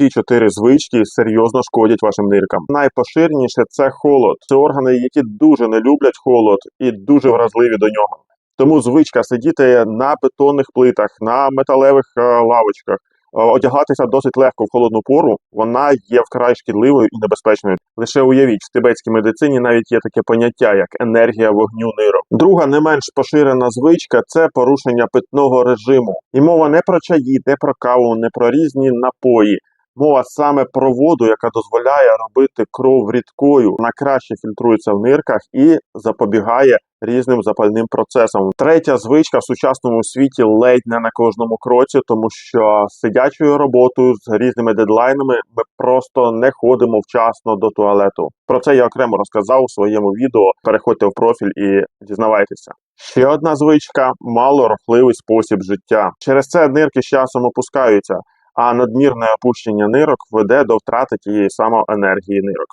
Ці чотири звички серйозно шкодять вашим ниркам. Найпоширеніше це холод. Це органи, які дуже не люблять холод і дуже вразливі до нього. Тому звичка сидіти на бетонних плитах, на металевих е, лавочках, е, одягатися досить легко в холодну пору, вона є вкрай шкідливою і небезпечною. Лише уявіть, в тибетській медицині навіть є таке поняття, як енергія вогню нирок. Друга не менш поширена звичка це порушення питного режиму. І мова не про чаї, не про каву, не про різні напої. Мова саме про воду, яка дозволяє робити кров рідкою, вона краще фільтрується в нирках і запобігає різним запальним процесам. Третя звичка в сучасному світі ледь не на кожному кроці, тому що сидячою роботою з різними дедлайнами ми просто не ходимо вчасно до туалету. Про це я окремо розказав у своєму відео. Переходьте в профіль і дізнавайтеся. Ще одна звичка малорухливий спосіб життя. Через це нирки з часом опускаються, а надмірне опущення нирок веде до втрати тієї самої енергії нирок.